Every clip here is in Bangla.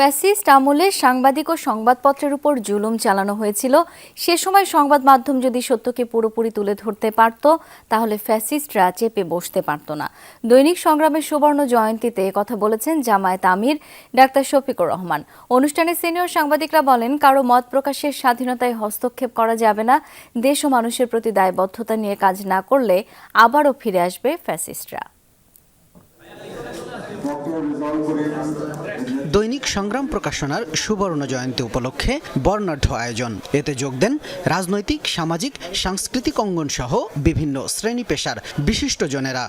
ফ্যাসিস্ট আমলে সাংবাদিক ও সংবাদপত্রের উপর জুলুম চালানো হয়েছিল। সে সময় সংবাদ মাধ্যম যদি সত্যকে পুরোপুরি তুলে ধরতে পারত, তাহলে ফ্যাসিস্টরা চেপে বসতে পারত না। দৈনিক সংগ্রামের সুবর্ণ জয়ন্তীতে কথা বলেছেন জামায়াত আমির ডাক্তার শফিকুর রহমান। অনুষ্ঠানে সিনিয়র সাংবাদিকরা বলেন, কারও মত প্রকাশের স্বাধীনতায় হস্তক্ষেপ করা যাবে না। দেশ ও মানুষের প্রতি দায়বদ্ধতা নিয়ে কাজ না করলে আবারও ফিরে আসবে ফ্যাসিস্টরা। দৈনিক সংগ্রাম প্রকাশনার সুবর্ণ জয়ন্তী উপলক্ষে বর্ণাঢ্য আয়োজন। এতে যোগ দেন রাজনৈতিক, সামাজিক, সাংস্কৃতিক অঙ্গন সহ বিভিন্ন শ্রেণি পেশার বিশিষ্টজনেরা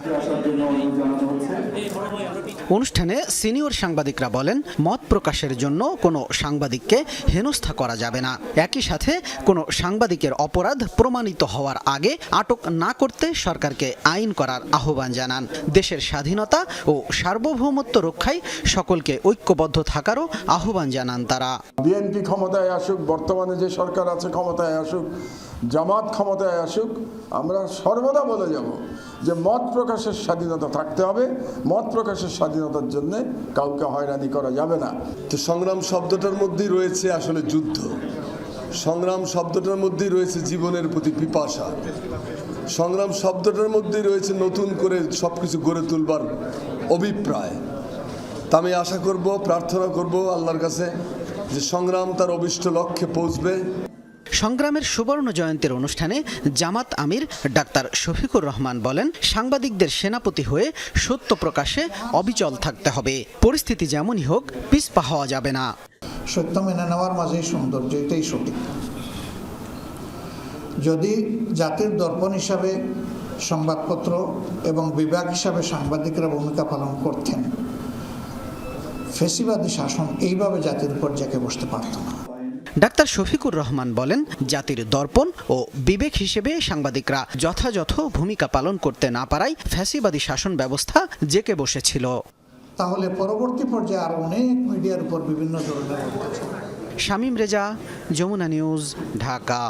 অনুষ্ঠানে সিনিয়র সাংবাদিকরা বলেন, মত প্রকাশের জন্য কোনো সাংবাদিককে হেনস্থা করা যাবে না। একই সাথে কোনো সাংবাদিকের অপরাধ প্রমাণিত হওয়ার আগে আটক না করতে সরকারকে আইন করার আহ্বান জানান। দেশের স্বাধীনতা ও সার্বভৌমত্ব রক্ষায় সকলকে ঐক্যবদ্ধ থাকারও আহ্বান জানান তারা। বিএনপি ক্ষমতায় আসুক, বর্তমানে যে সরকার আছে ক্ষমতায় আসুক, জামাত ক্ষমতায় আসুক, আমরা সর্বদা বলে যাব যে মত প্রকাশের স্বাধীনতা থাকতে হবে, মত প্রকাশের স্বাধীনতার জন্য কাউকে হয়রানি করা যাবে না। তো সংগ্রাম শব্দটার মধ্যেই রয়েছে আসলে যুদ্ধ। সংগ্রাম শব্দটার মধ্যেই রয়েছে জীবনের প্রতি পিপাসা। সংগ্রাম শব্দটার মধ্যেই রয়েছে নতুন করে সব কিছু গড়ে তুলবার অভিপ্রায়। তা আমি আশা করব, প্রার্থনা করব আল্লাহর কাছে যে সংগ্রাম তার অবিষ্ট লক্ষ্যে পৌঁছবে। সংগ্রামের সুবর্ণ জয়ন্তীর অনুষ্ঠানে জামাত আমির ডাক্তার শফিকুর রহমান বলেন, সাংবাদিকদের সেনাপতি হয়ে সত্য প্রকাশে অবিচল থাকতে হবে। পরিস্থিতি যেমনই হোক, পিছপা হওয়া যাবে না। সত্য মেনে নেওয়ার মাঝেই সৌন্দর্য এটাই সঠিক। যদি জাতির দর্পণ হিসাবে সংবাদপত্র এবং বিভাগ হিসাবে সাংবাদিকরা ভূমিকা পালন করতেন, ফেসিবাদী শাসন এইভাবে জাতির উপর বসতে পারত না। ডাক্তার শফিকুর রহমান বলেন জাতির দর্পণ ও বিবেক হিসেবে সাংবাদিকরা যথাযথ ভূমিকা পালন করতে না পারায় ফ্যাসিবাদী শাসন ব্যবস্থা জেকে বসেছিল। তাহলে পরবর্তী পর্যায়ে আরও অনেক মিডিয়ার উপর বিভিন্ন ধরনের শামীম রেজা যমুনা নিউজ ঢাকা।